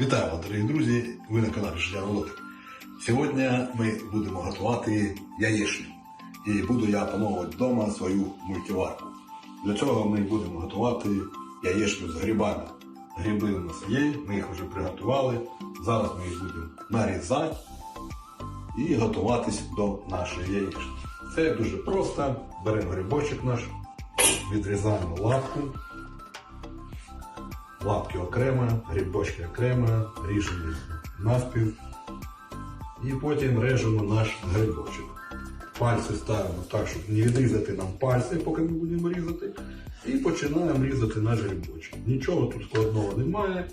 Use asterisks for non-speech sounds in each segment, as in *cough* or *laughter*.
Вітаю вас, дорогі друзі! Ви на каналі Життя Володик. Сьогодні ми будемо готувати яєчню. І буду я опановувати вдома свою мультиварку. Для цього ми будемо готувати яєчню з грибами. Гриби у нас є, ми їх вже приготували. Зараз ми їх будемо нарізати і готуватись до нашої яєчні. Це дуже просто. Беремо грибочок наш, відрізаємо лапку. Лапки окремо, грибочки окремо, ріжемо навпів. І потім режемо наш грибочок. Пальці ставимо так, щоб не відрізати нам пальці, поки ми будемо різати. І починаємо різати наш грибочок. Нічого тут складного немає.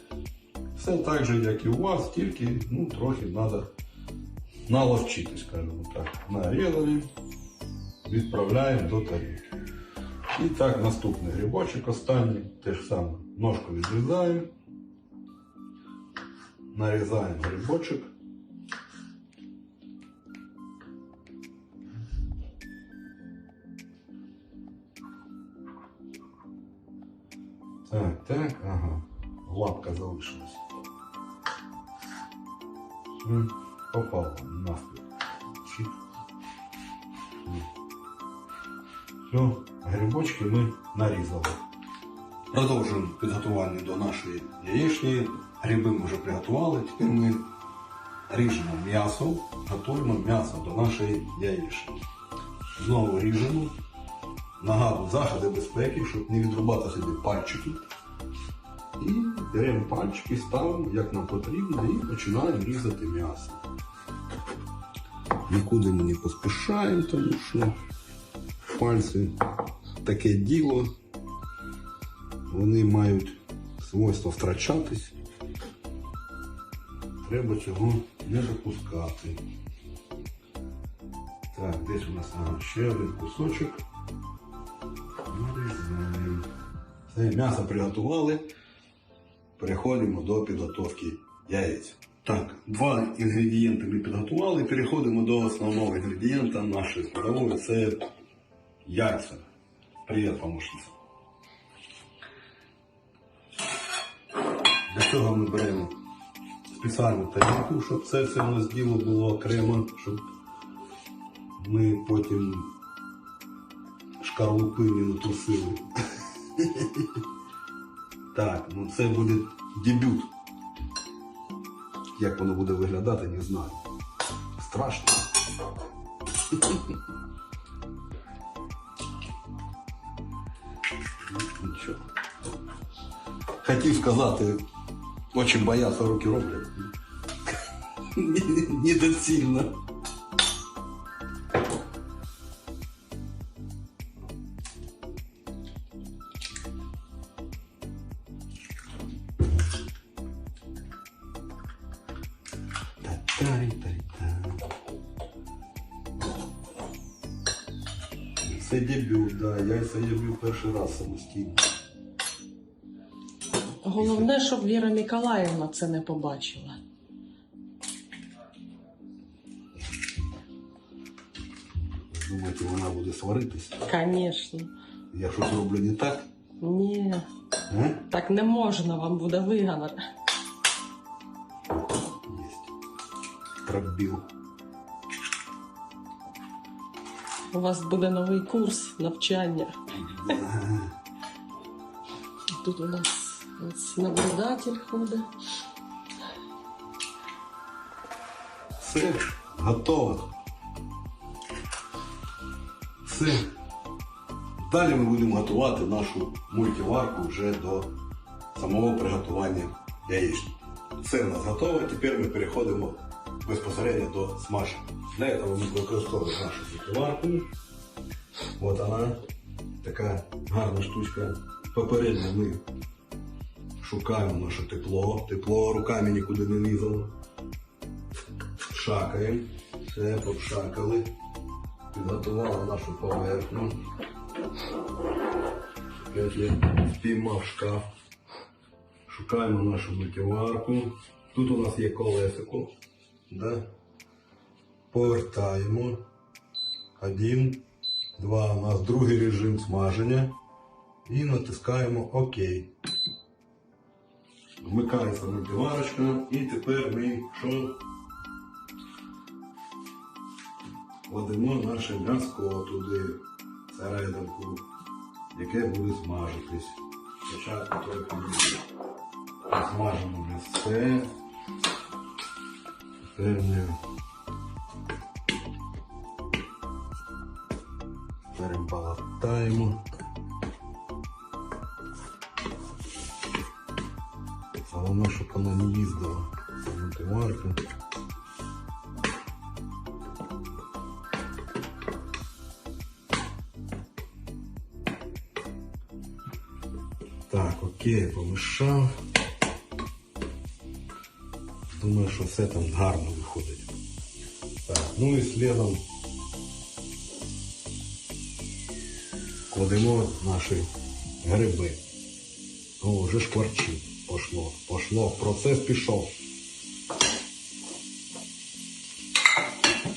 Все так же, як і у вас, тільки ну, трохи треба наловчитись, скажімо так. Нарізали, відправляємо до тарілки. І так, наступний грибочок, останній, те ж саме. Ножку відрізаємо, нарізаємо грибочок. Так, так, ага. Лапка залишилась. Попало навпіл. Чик. Все, грибочки ми нарізали. Продовжуємо підготування до нашої яєчні. Гриби ми вже приготували. Тепер ми ріжемо м'ясо, готуємо м'ясо до нашої яєчні. Знову ріжемо. Нагадую, заходи безпеки, щоб не відрубати собі пальчики. І беремо пальчики, ставимо, як нам потрібно, і починаємо різати м'ясо. Нікуди ми не поспішаємо, тому що пальці таке діло. Вони мають свойство втрачатись. Треба цього не допускати. Так, десь у нас ще один кусочок. Нарізаємо. Все, м'ясо приготували. Переходимо до підготовки яєць. Так, два інгредієнти ми підготували. Переходимо до основного інгредієнта нашої складової. Це яйця. Привіт, помощниця. Для цього ми беремо спеціальну тарілку, щоб це все у нас діло було окремо, щоб ми потім шкарлупи не натрусили. Так, ну це буде дебют. Як воно буде виглядати, не знаю. Страшно. Нічого. Хотів сказати, дуже бояться руки роблять. *laughs* Недоцільно. Та-та-ри-та-ри-та. Це дебют, да. Я б'ю перший раз самостійно. Головне, щоб Віра Миколаївна це не побачила. Думаєте, вона буде сваритись? Звісно. Я щось роблю не так? Ні, А? так не можна, вам буде вигано. Есть. Пробил. У вас буде новий курс навчання. Тут у нас ось наблюдатель ходить. Все, готово. Все. Далі ми будемо готувати нашу мультиварку вже до самого приготування яєчні. Все у нас готово, тепер ми переходимо безпосередньо до смаження. Для цього ми використовуємо нашу мультиварку. От вона, така гарна штучка. Попередньо ми шукаємо наше тепло. Тепло руками нікуди не лізало. Шакаємо. Все, попшакали. Підготували нашу поверхню. Я спіймав шкаф. Шукаємо нашу мультиварку. Тут у нас є колесико. Да? Повертаємо. Один, два. У нас другий режим смаження. І натискаємо ОК. Вмикається мультиварочка і тепер ми що? Кладемо наше м'яско туди, серединку, яке буде смажитись. Спочатку трохи смажимо м'ясце. Тепер ми перебалатаємо. Головне, щоб вона не їздила. Мультиварка. Так, окей, помішав. Думаю, що все там гарно виходить. Так, ну і слідом кладемо наші гриби. О, вже шкварчить. Пошло, пошло, процес пішов.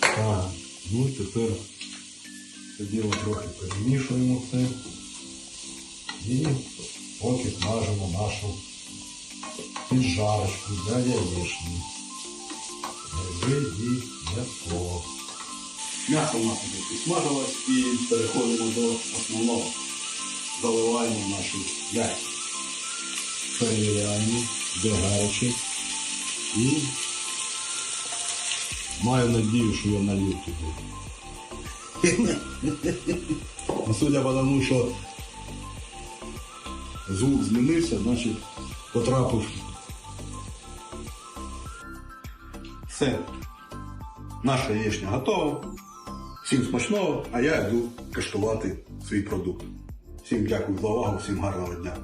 Так, ну тепер це діло трохи перемішуємо все. І поки смажимо нашу піджарочку для яєчні. І м'ясо. М'ясо у нас вже підсмажилось і переходимо до основного. Заливаємо наші яйця. Перевіряємо, де гарячі. І маю надію, що я налив туди. *laughs* Ну, Судя по тому, що звук змінився, значить потрапив. Все. Наша яєчня готова. Всім смачного, а я йду каштувати свій продукт. Всім дякую за увагу, всім гарного дня.